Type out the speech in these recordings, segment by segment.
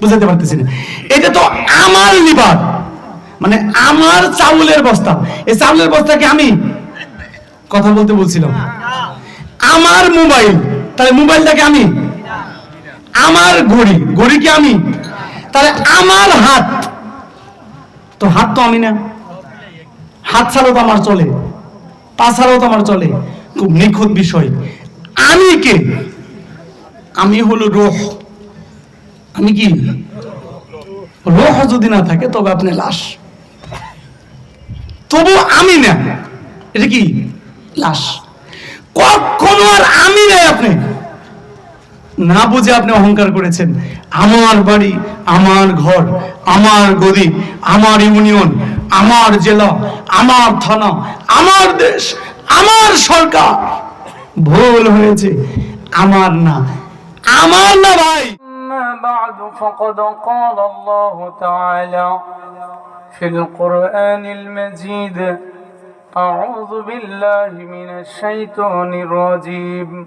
বুঝাতে পারতেছি না। এটা তো আমার লিভার। মানে আমার চাউলের বস্তা। এই চাউলের বস্তাকে আমি কথা বলতে বলছিলাম। আমার মোবাইল, তাহলে মোবাইলটাকে আমি আমার ঘড়ি ঘড়ি কি আমি, তাহলে আমার হাত। তো হাত তো আমি না। হাত ছাড়াও তো আমার চলে। পা ছাড়াও তো আমার চলে। খুব নিখুঁত বিষয়। আমি কে? আমি হলো রোহ। আমি কি? রোহ যদি না থাকে, তবে আপনি লাশ। তবু আমি না। এটা কি? লাশ। কখনো আর আমি নাই আপনি। না বুঝে আপনি অহংকার করেছেন। আমার বাড়ি, আমার ঘর, আমার গদি আমার ইউনিয়ন, আমার জেলা, আমার থানা, আমার দেশ, আমার সরকার। ভুল হয়েছে। আমার না। আমার না ভাই। أما بعد فقد قال الله تعالى في القرآن المجيد أعوذ بالله من الشيطان الرجيم.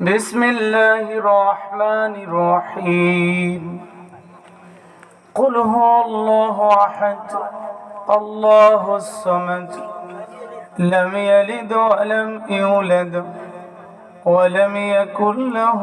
بسم الله الرحمن الرحيم. قل هو الله أحد الله الصمد لم يلد ولم يولد ولم يكن له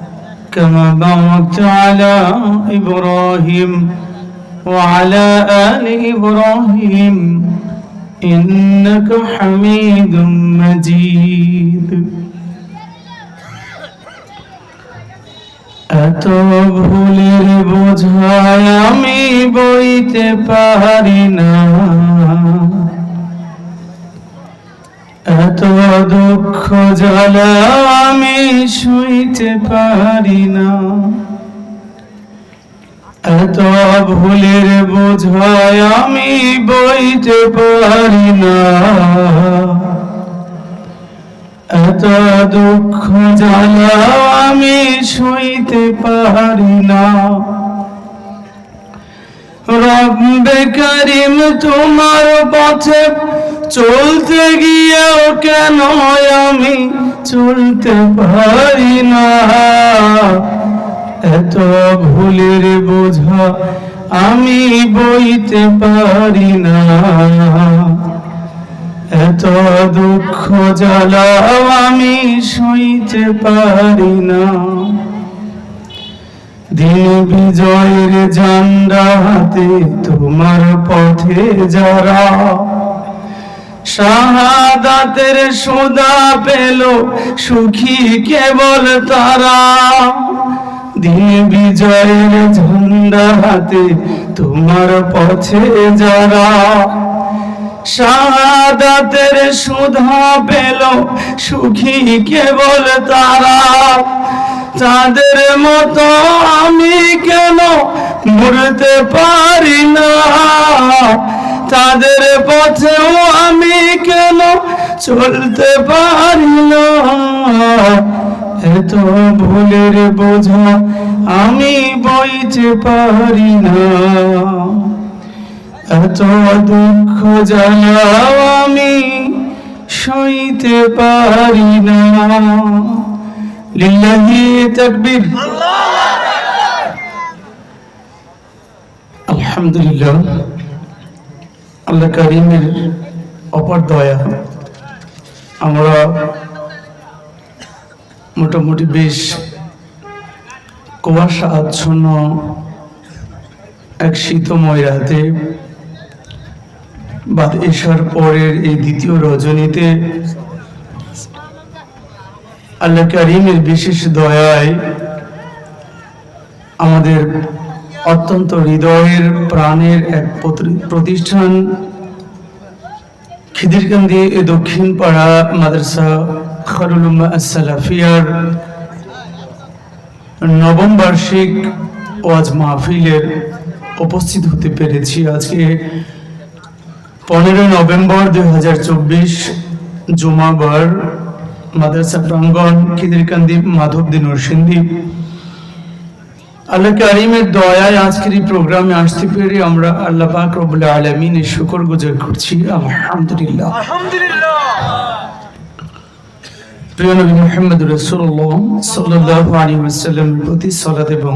كما باركت على إبراهيم وعلى آل إبراهيم إنك حميد مجيد এত ভুলের বোঝায় আমি বইতে পারি না এত দুঃখ জ্বালা আমি শুইতে পারি না। এত ভুলের বোঝায় আমি বইতে পারি না। এত দুঃখ জ্বালা আমি শুইতে পারি না। রব্বে করিম তোমার পথে চলতে গিয়েও কেন আমি চলতে পারি না? এত ভুলের বোঝা আমি বইতে পারি না। এত দুঃখ জ্বালাও আমি সইতে পারি না। দিন বিজয়ের ঝান্ডা হাতে তোমার পথে যারা শাহাদাতের সুদা পেল সুখী কেবল তারা। দিন বিজয়ের ঝান্ডা হাতে তোমার পথে যারা। শাহাদাতের সুধা পেল সুখী কেবল তারা। তাদের মতো আমি কেন মরতে পারি না? তাদের পথেও আমি কেন চলতে পারি না এত ভুলের বোঝা আমি বইতে পারি না। এত দুঃখ জ্বালাও আমি সইতে পারি না। লিল্লাহি তাকবীর। আলহামদুলিল্লাহ। আল্লাহ করিমের অপর দয়া। আমরা মোটামুটি বেশ কুয়াশা আচ্ছন্ন এক শীতময় রাতে বাদ এসার পরের এই দ্বিতীয় রজনীতে আল্লাহ করিমের বিশেষ দয়ায় আমাদের অত্যন্ত হৃদয়ের, প্রাণের এক প্রতিষ্ঠান। খিদিরকান্দি এ দক্ষিণ পাড়া মাদ্রাসা খারুল আস-সালাফিয়ার নবম বার্ষিক ওয়াজ মাহফিলের উপস্থিত হতে পেরেছি আজকে পনেরোই নভেম্বর দুই হাজার চব্বিশ জুমাবার মাদ্রাসা প্রাঙ্গণ খিদিরকান্দি মাধবদী নরসিংদী আল্লাহ কারিমের দয়ায় আজকের এই প্রোগ্রামে আসতে পেরে আমরা আল্লাহ পাক রব্বুল আলমিনের শুকর গুজার করছি। আলহামদুলিল্লাহ। প্রিয় নবী মুহাম্মদ রাসূলুল্লাহ সাল্লাল্লাহু আলাইহি ওয়াসাল্লামের প্রতি সালাত এবং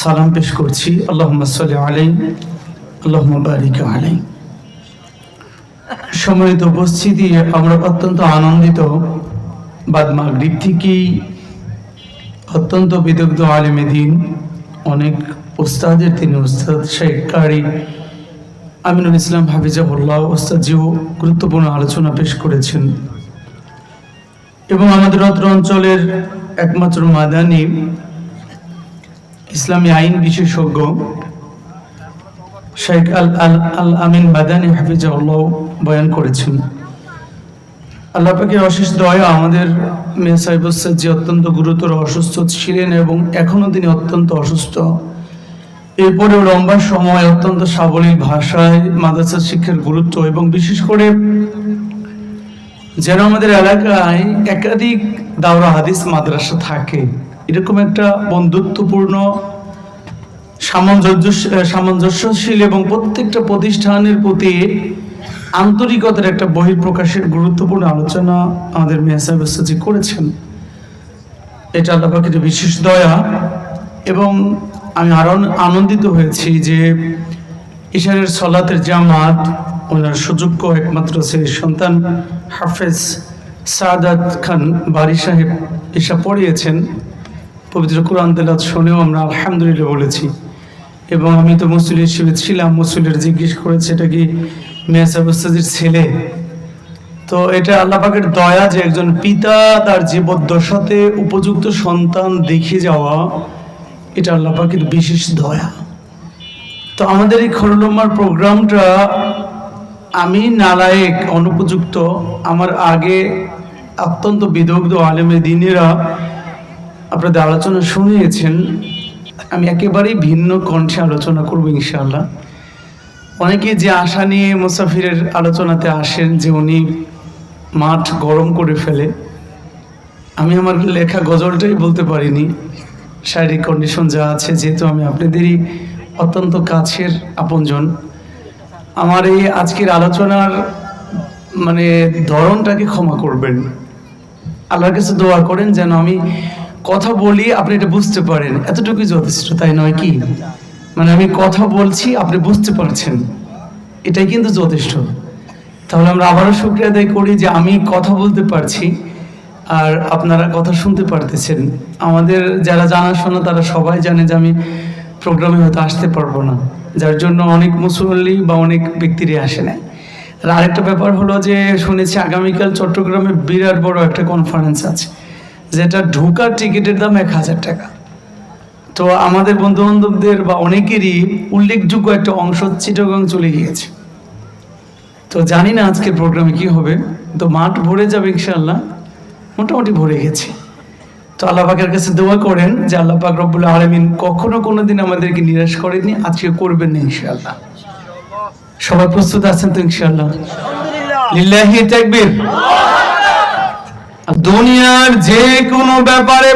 সালাম পেশ করছি। আল্লাহুম্মা সাল্লি আলাইহি, আল্লাহুম্মা বারিক আলাইহি। সম্মানিত উপস্থিতি, আমরা অত্যন্ত আনন্দিত বাদ মাগরিব থেকেই অত্যন্ত বিদগ্ধ আলেমে দিন অনেক উস্তাদের, তিনি উস্তাদ শেখ কারি, আমিনুল ইসলাম হাফিজাহুল্লাহ ওস্তাদজিও গুরুত্বপূর্ণ আলোচনা পেশ করেছেন। এবং আমাদের অত্র অঞ্চলের একমাত্র মাদানি ইসলামী আইন বিশেষজ্ঞ শেখ আল আল আল, আমিন মাদানি হাফিজাহুল্লাহ বয়ান করেছেন। আল্লাহ পাকের অশেষ দয়া আমাদের মেয়ে সাহেব যে অত্যন্ত গুরুতর অসুস্থ ছিলেন এবং এখনও তিনি অত্যন্ত অসুস্থ। এরপরেও লম্বা সময় অত্যন্ত সাবলীল ভাষায় মাদ্রাসা শিক্ষার গুরুত্ব এবং বিশেষ করে যেন আমাদের এলাকায় একাধিক দাওরা হাদিস মাদ্রাসা থাকে, এরকম একটা বন্ধুত্বপূর্ণ, সামঞ্জস্য, সামঞ্জস্যশীল এবং প্রত্যেকটা প্রতিষ্ঠানের প্রতি আন্তরিকতার একটা বহিঃপ্রকাশের গুরুত্বপূর্ণ আলোচনা আমাদের মেহসাবজি করেছেন। এটা আল্লাহ পাকের বিশেষ দয়া এবং আমি আরও আনন্দিত হয়েছি যে ঈশানের সলাতের জামাত, ওনার সুযোগ্য একমাত্র ছেলে সন্তান হাফেজ সাদাত খান বারি সাহেব এসা পড়িয়েছেন। পবিত্র কোরআন তেলাত শুনেও আমরা আলহামদুলিল্লাহ বলেছি। এবং আমি তো মুসলিম হিসেবে ছিলাম মুসলিমের জিজ্ঞেস করেছে, এটা কি মেয়াসাবস্তাজির ছেলে। তো এটা আল্লাহ পাকের দয়া যে একজন পিতা তার জীবদ্দশাতে উপযুক্ত সন্তান দেখে যাওয়া, এটা আল্লাহ পাকের বিশেষ দয়া। তো আমাদের এই খরুলম্মার প্রোগ্রামটা আমি নালায়েক, অনুপযুক্ত, আমার আগে অত্যন্ত বিদগ্ধ আলেমে দিনেরা আপনাদের আলোচনা শুনিয়েছেন। আমি একেবারেই ভিন্ন কণ্ঠে আলোচনা করব ইনশাআল্লাহ। অনেকে যে আশা নিয়ে মুসাফিরের আলোচনাতে আসেন যে উনি মাঠ গরম করে ফেলে, আমি আমার লেখা গজলটাই বলতে পারিনি। শারীরিক কন্ডিশন যা আছে, যেহেতু আমি আপনাদেরই অত্যন্ত কাছের আপনজন। আমার এই আজকের আলোচনার মানে ধরনটাকে ক্ষমা করবেন। আল্লাহর কাছে দোয়া করেন যেন আমি কথা বলি, আপনি এটা বুঝতে পারেন। এতটুকুই যথেষ্ট, তাই নয় কি? মানে আমি কথা বলছি, আপনি বুঝতে পারছেন। এটাই কিন্তু যথেষ্ট। তাহলে আমরা আবারও শুক্রিয়া আদায় করি যে আমি কথা বলতে পারছি আর আপনারা কথা শুনতে পারতেছেন। আমাদের যারা জানাশোনা, তারা সবাই জানে যে আমি প্রোগ্রামে হয়তো আসতে পারব না। যার জন্য অনেক মুসল্লি বা অনেক ব্যক্তিরই আসে না আর আরেকটা ব্যাপার হলো যে শুনেছি আগামীকাল চট্টগ্রামে বিরাট বড় একটা কনফারেন্স আছে, যেটা ঢোকার টিকিটের দাম এক হাজার টাকা। তো আমাদের বন্ধু বান্ধবদের বা অনেকেরই উল্লেখযোগ্য একটা অংশ চিটগাং চলে গিয়েছে। তো জানি না আজকের প্রোগ্রামে কি হবে। তো মাঠ ভরে যাবে ইনশাল্লাহ মোটামুটি ভরে গেছে। তো আল্লাহ পাকের কাছে দোয়া করেন যে আল্লাহ পাক রব্বুল আলমিন কখনো কোনোদিন আমাদেরকে নিরাশ করেননি আজকে করবেন না ইনশাল্লাহ সবাই প্রস্তুত আছেন তো ইনশাল্লাহ লিল্লাহি তাকবীর। দুনিয়ার যে কোনো ব্যাপারে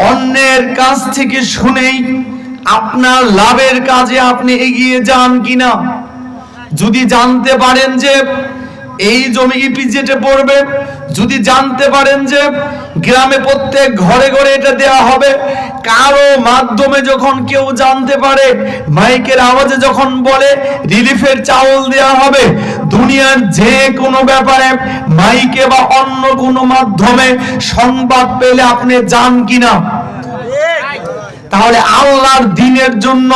অন্যের কাছ থেকে শুনেই আপনার লাভের কাজে আপনি এগিয়ে যান কিনা? যদি জানতে পারেন যে এই জমি কি ইপিজেটে পড়বে? যদি জানতে পারেন যে গ্রামে প্রত্যেক ঘরে ঘরে এটা দেওয়া হবে, কারও মাধ্যমে যখন কেউ জানতে পারে, মাইকের আওয়াজে যখন বলে, রিলিফের চাউল দেওয়া হবে, দুনিয়ার যে কোনো ব্যাপারে মাইকে বা অন্য কোনো মাধ্যমে সংবাদ পেলে আপনি যান কিনা? তাহলে আল্লাহর দিনের জন্য,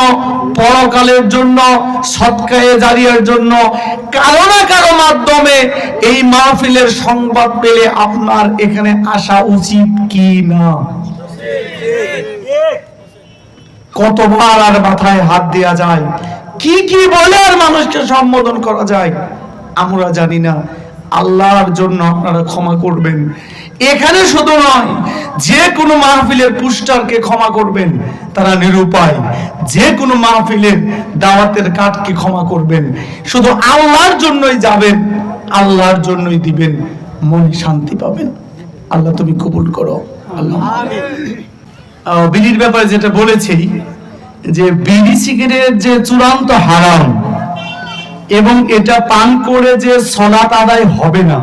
পরকালের জন্য, সৎকায়ে জারিয়ার জন্য, কারও না কারও মাধ্যমে এই মাহফিলের সংবাদ পেলে আপনার এখানে আসা উচিত কি না? কতবার আর মাথায় হাত দেয়া যায়? কি কি বলে আর মানুষকে সম্বোধন করা যায়? আমরা জানি না। আল্লাহর জন্য আপনারা ক্ষমা করবেন। এখানে শুধু নয়, যে কোনো মাহফিলের পুস্টারকে ক্ষমা করবেন, তারা নিরুপায়। যে কোনো মাহফিলের দাওয়াতের কাঠকে ক্ষমা করবেন। শুধু আল্লাহর জন্যই যাবেন, আল্লাহর জন্যই দিবেন, মনে শান্তি পাবেন। আল্লাহ তুমি কবুল করো। আল্লাহ বিড়ির ব্যাপারে যেটা বলেছি, যে বিড়ি সিগারেট যে চূড়ান্ত হারাম, এবং এটা পান করে যে সলাত আদায় হবে না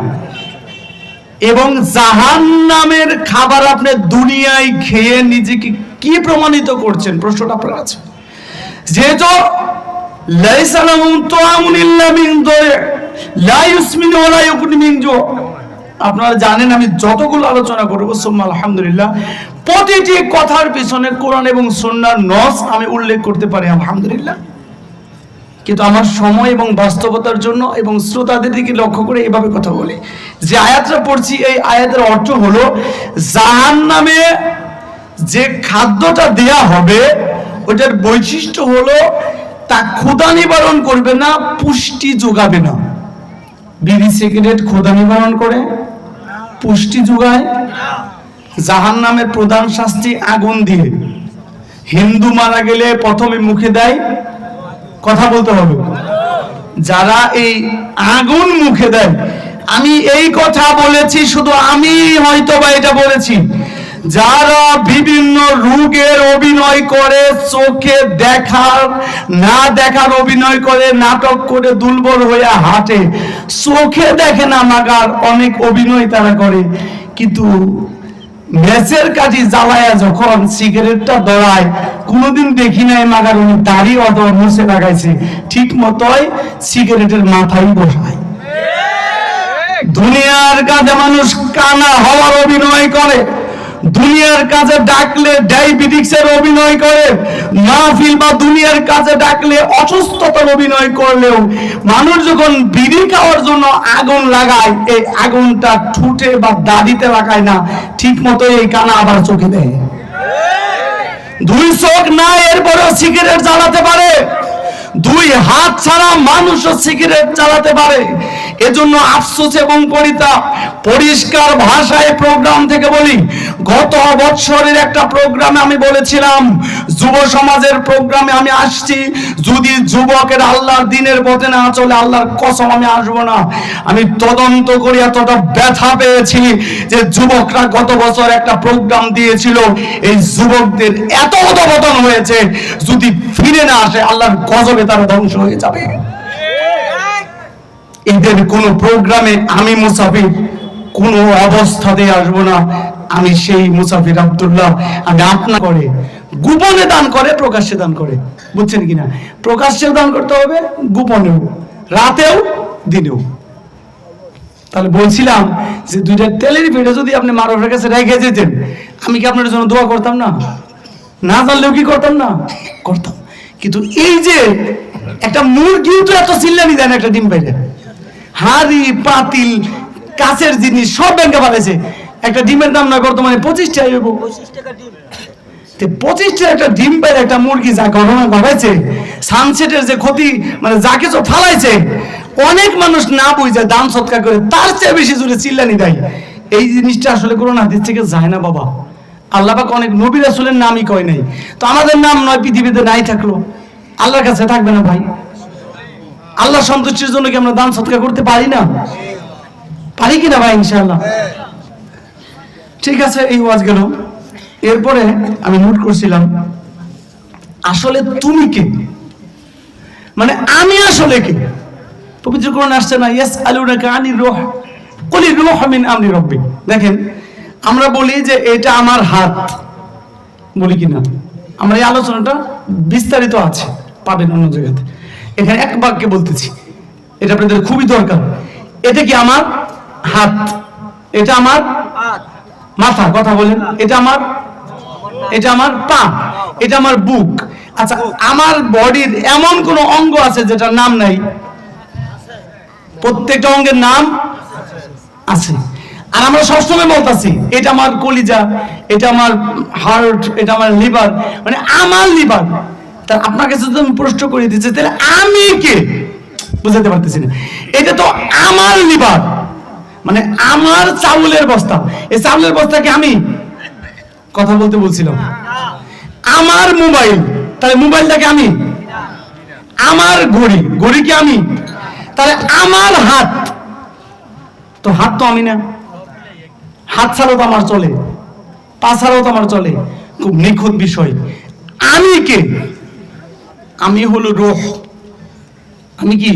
এবং জাহান নামের খাবার আপনি দুনিয়ায় খেয়ে নিজেকে কি প্রমাণিত করছেন? প্রশ্নটা আপনার কাছে যেহেতু আপনারা জানেন আমি যতগুলো আলোচনা করব, সুম্মা আলহামদুলিল্লাহ, প্রতিটি কথার পিছনে কোরআন এবং সুন্নাহর নস আমি উল্লেখ করতে পারি, আলহামদুলিল্লাহ। কিন্তু আমার সময় এবং বাস্তবতার জন্য এবং শ্রোতাদের দিকে লক্ষ্য করে এভাবে কথা বলে। যে আয়াতটা পড়ছি, এই আয়াতের অর্থ হলো জাহান নামে যে খাদ্যটা দেয়া হবে, ওটার বৈশিষ্ট্য হলো, তা ক্ষুধা নিবারণ করবে না, পুষ্টি যোগাবে না। বিড়ি সিগারেট ক্ষুধা নিবারণ করে, পুষ্টি যোগায় জাহান নামের প্রধান শাস্তি আগুন দিয়ে। হিন্দু মারা গেলে প্রথমে মুখে দেয় কথা বলতে হবে। যারা এই আগুন মুখে দেয়, আমি এই কথা বলেছি, শুধু আমি হয়তো বা এটা বলেছি। যারা বিভিন্ন রোগের অভিনয় করে, চোখে দেখার, না দেখার অভিনয় করে, নাটক করে দুর্বল হয়ে হাঁটে, চোখে দেখে না মাগার অনেক অভিনয় তারা করে। কিন্তু ম্যাচের কাজে জ্বালায়া যখন সিগারেটটা দড়ায় কোনোদিন দেখি নাই মাগার উনি দাড়ি অত মুছে লাগাইছে। ঠিক মতোই সিগারেটের মাথায় বসায়। দুনিয়ার কাজে মানুষ কানা হওয়ার অভিনয় করে। দুনিয়ার কাজে ডাকলে ডায়াবেটিক্সের অভিনয় করে। মাহফিল বা দুনিয়ার কাজে ডাকলে অসুস্থতার অভিনয় করলেও মানুষ যখন বিড়ি খাওয়ার জন্য আগুন লাগায়, এই আগুনটা ঠুটে বা দাড়িতে লাগায় না ঠিক মতো এই কানা আবার চোখে দেয়। দুই চোখ না, এরপরেও সিগারেট জ্বালাতে পারে। দুই হাত ছাড়া মানুষও সিগারেট চালাতে পারে। এজন্য আফসোস এবং পরিতা, পরিষ্কার ভাষায় প্রোগ্রাম থেকে বলি, গত বছরের একটা প্রোগ্রামে আমি বলেছিলাম, যুব সমাজের প্রোগ্রামে আমি আসছি, যদি যুবকের আল্লাহর দিনের পথে না চলে আল্লাহর কসম আমি আসব না। আমি তদন্ত করি এতটা ব্যথা পেয়েছি যে যুবকরা গত বছর একটা প্রোগ্রাম দিয়েছিল, এই যুবকদের এত অধপতন হয়েছে, যদি ফিরে না আসে আল্লাহর গজবে তারা ধ্বংস হয়ে যাবে। এদের কোন প্রোগ্রামে আমি মুসাফির, কোন অবস্থাতে আসব না। আমি সেই মুসাফির আব্দুল্লাহ। আমি আপনা করে, গোপনে দান করে, প্রকাশ্যে দান করে। বুঝছেন কিনা? প্রকাশ্যেও দান করতে হবে, গোপনেও। রাতেও, দিনেও। তাহলে বলছিলাম যে দুইটা তেলের ভিড়ে যদি আপনি মারফের কাছে রেখে যেতেন, আমি কি আপনার জন্য দোয়া করতাম না? না জানলেও কি করতাম না? করতাম। কিন্তু এই যে একটা মুরগিও তো এত চিল্লানি দেয় না একটা ডিম পাইলে। হাড়ি পাতিল কাছের জিনিস সব ব্যাংকে পালাইছে একটা ডিমের দাম না বর্তমানে পঁচিশ টাকা হইব তে পঁচিশটা একটা ডিম পাইলে একটা মুরগি যা ঘটনা ঘটাইছে সানসেটের যে ক্ষতি মানে যা কিছু ফালাইছে অনেক মানুষ না বুঝে দান সৎকার করে তার চেয়ে বেশি জোরে চিল্লানি দেয়। এই জিনিসটা আসলে কোনো হাদিস থেকে যায় না বাবা। অনেক নবী রাসূলের নামই কয় নাই। তো আমাদের নাম নয় পৃথিবীতে নাই থাকল। আল্লাহর কাছে থাকবে না ভাই। আল্লাহ সন্তুষ্টির জন্য কি আমরা দান সৎকার করতে পারি না? পারি কিনা ভাই, ইনশাআল্লাহ? ঠিক আছে, এই ওয়াজ গেল। এরপরে আমি নোট করছিলাম, আসলে তুমি কে? মানে আমি আসলে কে? পবিত্র কোরআন আসছে না ইয়াস আলুনাকা আনি কলি রব্বি। দেখেন, আমরা বলি যে এটা আমার হাত। বলি কি না আমরা এই আলোচনাটা বিস্তারিত আছে, পাবেন অন্য জায়গাতে। এখানে এক বাক্যে বলতেছি। এটা আপনাদের খুবই দরকার। এটা কি আমার? হাত। এটা আমার? মাথা, কথা বলেন। এটা আমার? এটা আমার পা। এটা আমার বুক। আচ্ছা আমার বডির এমন কোন অঙ্গ আছে যেটার নাম নাই? প্রত্যেকটা অঙ্গের নাম আছে। আর আমরা সবসময় বলতাছি, এটা আমার কলিজা, এটা আমার হার্ট এটা আমার লিভার মানে আমার লিভার তা আপনার যদি আমি প্রশ্ন করে, দিচ্ছি, তাহলে আমি কে? বুঝাতে পারতেছি না। এটা তো আমার লিভার। মানে আমার চাউলের বস্তা। এই চাউলের বস্তাকে আমি কথা বলতে বলছিলাম। আমার মোবাইল, তাহলে মোবাইলটাকে আমি? আমার ঘড়ি। ঘড়ি কি আমি? তাহলে আমার হাত। তো হাত তো আমি না। হাত ছাড়াও তো আমার চলে। পা ছাড়াও তো আমার চলে। খুব নিখুঁত বিষয়। আমি কে? আমি হলো রোহ। আমি কি?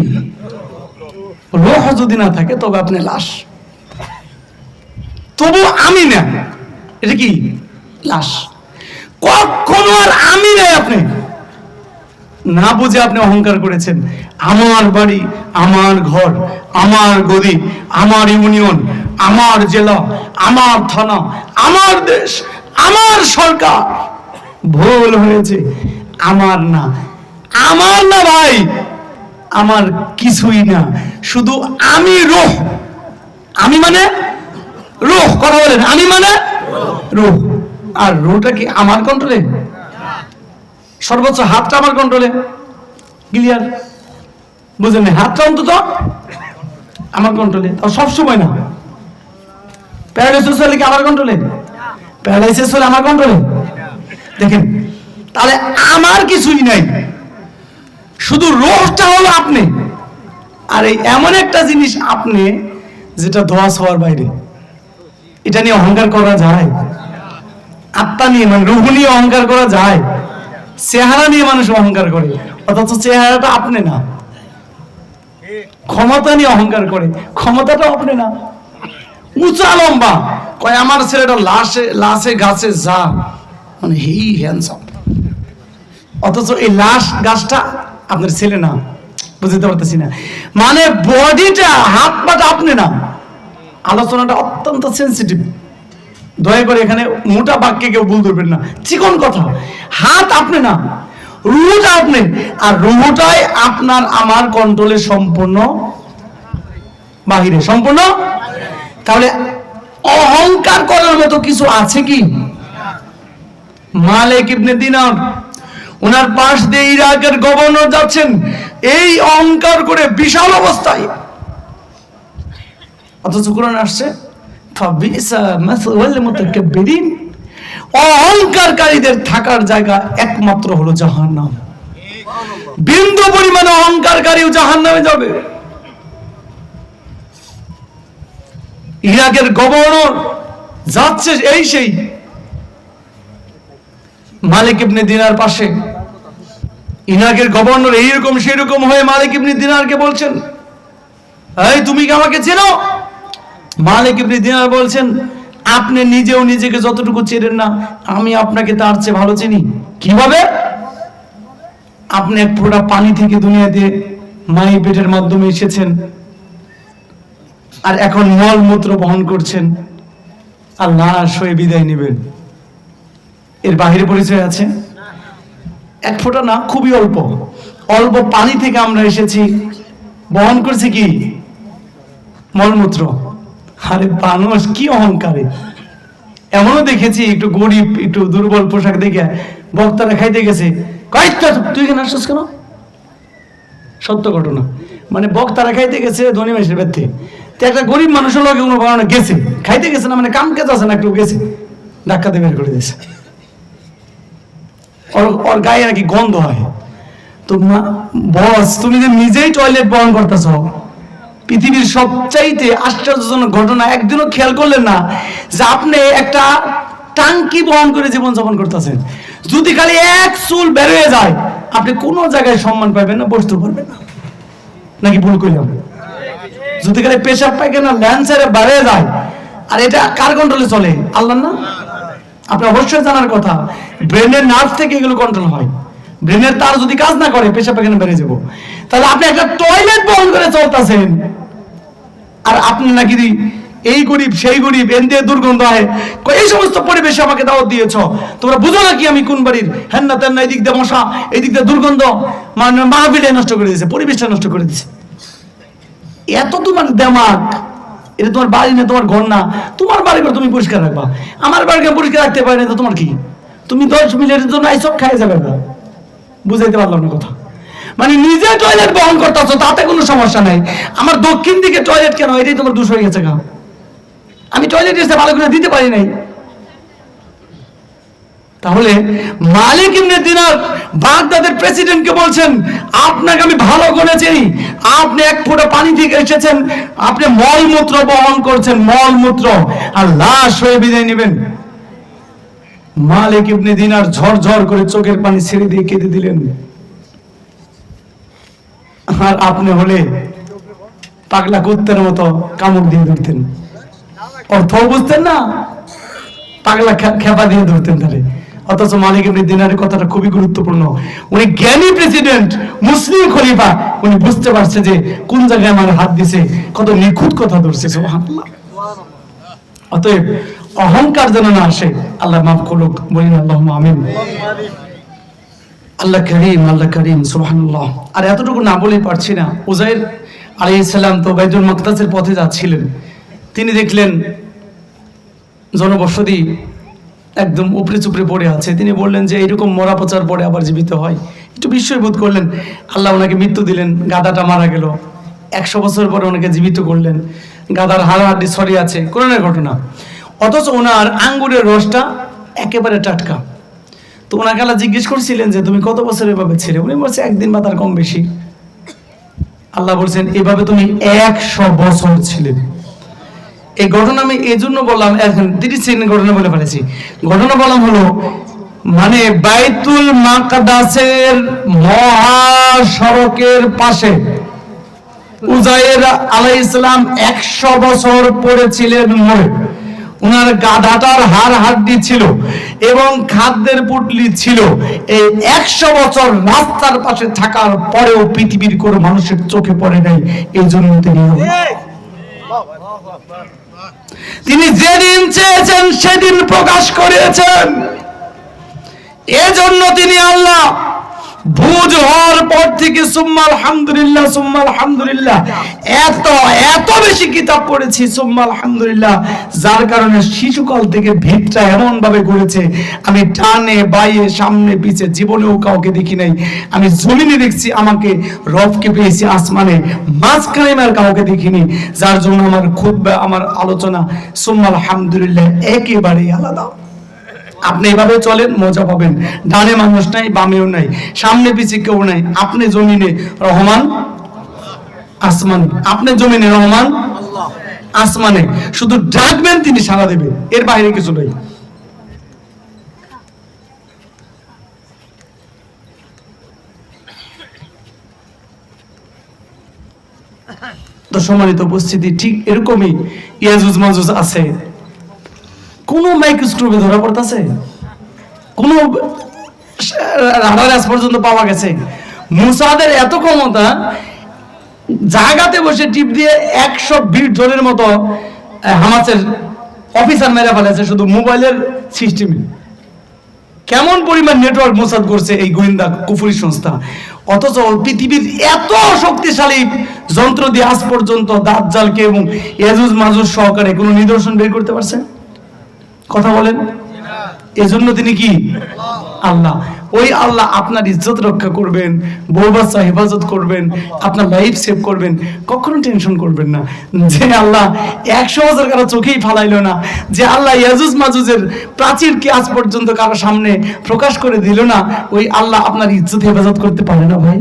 রোহ যদি না থাকে, তবে আপনি লাশ। তবু আমি না। এটা কি? লাশ। কখনো আর আমি নাই আপনি। না বুঝে আপনি অহংকার করেছেন। আমার বাড়ি, আমার ঘর, আমার গদি, আমার ইউনিয়ন, আমার জেলা, আমার থানা, আমার দেশ, আমার সরকার। ভুল হয়েছে। আমার না। আমার না ভাই? আমার কিছুই না। শুধু আমি রোহ। আমি মানে? রোহ, কথা বলেন। আমি মানে? রোহ। আর রোহটা কি আমার কন্ট্রোলে সর্বোচ্চ হাতটা আমার কন্ট্রোলে ক্লিয়ার বুঝলেন হাতটা অন্তত আমার কন্ট্রোলে তাও সবসময় না। প্যারালাইসিস হলে কি আমার কন্ট্রোলে প্যারালাইসিস হলে আমার কন্ট্রোলে দেখেন, তাহলে আমার কিছুই নাই। শুধু রোহটা হলো আপনি। আর এই এমন একটা জিনিস আপনি যেটা ধোয়া হওয়ার বাইরে, এটা নিয়ে অহংকার করা যায়। আত্মা নিয়ে মানে রুহ নিয়ে অহংকার করা যায়। চেহারা নিয়ে মানুষ অহংকার করে, অথচ চেহারাটা আপনি না। ক্ষমতা নিয়ে অহংকার করে ক্ষমতাটা আপনি না। উঁচা লম্বা, কয় আমার ছেলেটা লাশে লাশে, গাছে যা মানে হেই হ্যান্ডসাম অথচ এই লাশ গাছটা আপনার ছেলে না, বুঝতে পারতেছি না। মানে বডিটা, হাত পাটা আপনি না। আলোচনাটা অত্যন্ত সেন্সিটিভ দয়া করে এখানে মোটা বাক্যে কেউ ভুল ধরবেন না। চিকন কথা। হাত আপনি না। রুহুটা আপনি। আর রুহুটাই আপনার আমার কন্ট্রোলে সম্পূর্ণ বাহিরে। সম্পূর্ণ? তাহলে অহংকার করার মতো কিছু আছে কি? মালিক ইবনে দিনার। ওনার পাশ দিয়ে ইরাকের গভর্নর যাচ্ছেন। এই অহংকার করে বিশাল অবস্থায়। অথচ কোরআন আসছে অহংকারকারীদের থাকার জায়গা একমাত্র হলো জাহান্নাম। বিন্দু পরিমাণে অহংকারকারীও জাহান্নামে যাবে। ইরাকের গভর্নর যাচ্ছে এই সেই মালিক ইবনে দিনার পাশে। ইরাকের গভর্নর এইরকম সেই রকম হয়ে মালিক ইবনে দিনারকে বলছেন, এই, তুমি কি আমাকে চেনো? মালিক ইবনে দিনার বলছেন, আপনি নিজেও নিজেকে যতটুকু চেনেন না, আমি আপনাকে তার চেয়ে ভালো চিনি। কীভাবে? আপনি এক ফোঁটা পানি থেকে দুনিয়াতে মাই পেটের মাধ্যমে এসেছেন আর এখন মল মূত্র বহন করছেন। আর লাশ হয়ে বিদায় নেবেন। এর বাহিরে পরিচয় আছে? এক ফোঁটা না, খুবই অল্প। অল্প পানি থেকে আমরা এসেছি। বহন করছি কি? মলমূত্র। আরে মানুষ কি অহংকারে। এমনও দেখেছি, একটু গরিব, একটু দুর্বল পোশাক দেখে বক্তারা খাইতে গেছে। তুই এখানে আসছিস কেন? সত্য ঘটনা। মানে বক্তারা খাইতে গেছে ধনী মানুষের ব্যক্তি তো একটা গরিব মানুষের লোক কোনো কারণে গেছে। খাইতে গেছে না মানে কাম কাজ আছে না, একটু গেছে। ধাক্কা দিয়ে বের করে দিয়েছে। ওর গায়ে নাকি গন্ধ হয়। তো বস, তুমি যে নিজেই টয়লেট বহন করতেছ, পৃথিবীর সবচাইতে আশ্চর্যজনক ঘটনা একদিনও খেয়াল করলেন না যে আপনি একটা টাঙ্কি বহন করে জীবন যাপন করতেছেন। যদি খালি এক চুল বের হয়ে যায়, আপনি কোনো জায়গায় সম্মান পাবেন না বসতে পারবেন না। নাকি ভুল করলাম যদি খালি পেশাব পায়খানা ল্যান্সারে বাড়ে যায় আর এটা কার কন্ট্রোলে চলে? আল্লাহ না? আপনি অবশ্যই জানার কথা, ব্রেনের নার্ভ থেকে এগুলো কন্ট্রোল হয়। ব্রেনের তার যদি কাজ না করে, পেশাব পায়খানা বেড়ে যাব। তাহলে আপনি একটা টয়লেট বহন করে চলতেছেন। আর আপনি নাকি এই গরিব, সেই গরিব, এন দিয়ে দুর্গন্ধ হয় এই সমস্ত পরিবেশে আমাকে দাওয়াত দিয়েছ। তোমরা বুঝো না কি আমি কোন বাড়ির? হ্যান না তেন এদিক দিয়ে মশা, এদিক দিয়ে দুর্গন্ধ। মানে মাহবিলে নষ্ট করে দিয়েছে, পরিবেশটা নষ্ট করে দিয়েছে। এত তোমার দেমাগ। এটা তোমার বাড়ি না, তোমার ঘর না? তোমার বাড়ি তুমি পরিষ্কার রাখবা। আমার বাড়িকে পরিষ্কার রাখতে পারি না, তো তোমার কি? তুমি দশ মিনিটের জন্য সব খাই যাবে না। বুঝাইতে পারলাম না কথা। মানে নিজে টয়লেট বহন করতেছো, তাতে কোনো সমস্যা নাই। আমার দক্ষিণ দিকে টয়লেট কেন? এটাই তোমার দূষ হয়ে গেছে গা। আমি টয়লেট এসে ভালো করে দিতে পারি নাই। তাহলে মালিক ইবনে দিনার বাগদাদের প্রেসিডেন্টকে বলছেন, আপনাকে আমি ভালো করে চিনি আপনি এক ফোঁটা পানি থেকে এসেছেন। আপনি মলমূত্র বহন করছেন, মলমূত্র। আর লাশ হয়ে বিদায় নেবেন। মালিক ইবনে দিনার ঝরঝর করে চোখের পানি ছেড়ে দিয়ে কেঁদে দিলেন। আর আপনি হলে পাগলা কুত্তের মতো কামড় দিয়ে ধরতেন। অর্থ বুঝতেন না, পাগলা খেপা দিয়ে ধরতেন তাহলে। অথচ মালিক ইবনে দিনারের কথাটা খুবই গুরুত্বপূর্ণ। উনি জ্ঞানী প্রেসিডেন্ট, মুসলিম খলিফা, উনি বুঝতে পারছে যে কোন জায়গায় আমার হাত দিছে, কত নিখুঁত কথা ধরছে, সুবহানাল্লাহ। অতএব অহংকার যেন না আসে, আল্লাহ মাফ করুক বলি আল্লাহ আমিন। আল্লাহ করিম আল্লাহ করিম, সুবহানাল্লাহ। আর এতটুকু না বলে পারছি না, উজাইর আলাইহিস সালাম তো বাইতুল মাকদাসের পথে যাচ্ছিলেন। তিনি দেখলেন, জনবসতি একদম উপরে চুপড়ে পড়ে আছে। তিনি বললেন যে এরকম মরা পচার পরে আবার জীবিত হয়। একটু বিস্ময় বোধ করলেন। আল্লাহ ওনাকে মৃত্যু দিলেন, গাদাটা মারা গেল। একশো বছর পরে ওনাকে জীবিত করলেন। গাদার হাড়াহাড্ডি ছড়িয়ে আছে, করোনার ঘটনা। অথচ ওনার আঙ্গুরের রসটা একেবারে টাটকা। তো ওনাকে আল্লাহ জিজ্ঞেস করছিলেন যে, তুমি কত বছর এভাবে ছিলে? উনি বলছে, একদিন বা তার কম বেশি। আল্লাহ বলছেন, এভাবে তুমি একশো বছর ছিলে। এই ঘটনা আমি এই জন্য বললাম তিরিশ সেকেন্ড ঘটনা বলে ফেলেছি। ঘটনা বললাম হলো মানে বাইতুল মাকদাসের মহাসড়কের পাশে আলাই ইসলাম একশো বছর পড়েছিলেন মরে। উনার গাধাটার হাড় হাড্ডি ছিল এবং খাদ্যের পুটলি ছিল। এই একশো বছর রাস্তার পাশে থাকার পরেও পৃথিবীর কোনো মানুষের চোখে পড়ে নাই এই জন্য তিনি তিনি যেদিন চেয়েছেন সেদিন প্রকাশ করেছেন এজন্য তিনি আল্লাহ ভুজ হওয়ার পর থেকে সুম্মা আলহামদুলিল্লাহ সুম্মা আলহামদুলিল্লাহ। এত এত বেশি কিতাব পড়েছি, সুম্মা আলহামদুলিল্লাহ। যার কারণে শিশুকাল থেকে ভিতটা এমন ভাবে গড়েছে, আমি টানে বাইয়ে সামনে, পিছে, জীবনেও কাউকে দেখি নাই। আমি জমিনে দেখছি, আমাকে রবকে পেয়েছি আসমানে, মাঝখানে আর কাউকে দেখিনি। যার জন্য আমার খুব আমার আলোচনা, সুম্মা আলহামদুলিল্লাহ, একেবারেই আলাদা। আপনি এভাবে চলেন, মজা পাবেন। ডানে মানুষ নাই, বামেও নাই। সামনে পিছে কেউ নাই। আপনি জমিনে রহমান, আসমানে। আপনি জমিনে রহমান, আসমানে। শুধু ডাকবেন, তিনি সারা দেবে। এর বাইরে কিছু নেই। সম্মানিত উপস্থিতি ঠিক এরকমই ইয়াজুজ মাজুজ আছে। কোন মাইক্রোস্কোপে ধরা পড়তেছে? কোন রাডার পর্যন্ত পাওয়া গেছে। মুসাদের এত ক্ষমতা, জায়গাতে বসে টিপ দিয়ে একশো বিট জনের মতো হামাসের অফিসার মেরে ফেলেছে শুধু মোবাইলের সিস্টেমে কেমন পরিমাণ নেটওয়ার্ক মোসাদ করছে এই গোয়েন্দা কুফুরি সংস্থা? অথচ পৃথিবীর এত শক্তিশালী যন্ত্র দিয়ে আজ পর্যন্ত দাঁত জালকে এবং এজুজ মাজুজ সহকারে কোনো নিদর্শন বের করতে পারছে? কথা বলেন। এজন্য তিনি কি? আল্লাহ। ওই আল্লাহ আপনার ইজ্জত রক্ষা করবেন, বউ বাচ্চা হেফাজত করবেন, আপনার লাইফ সেভ করবেন। কখনো টেনশন করবেন না। যে আল্লাহ একশো বছর কারও চোখেই ফালাইলো না, যে আল্লাহ ইয়াজুজ মাজুজের প্রাচীরকে আজ পর্যন্ত কারও সামনে প্রকাশ করে দিল না, ওই আল্লাহ আপনার ইজ্জত হেফাজত করতে পারে না ভাই?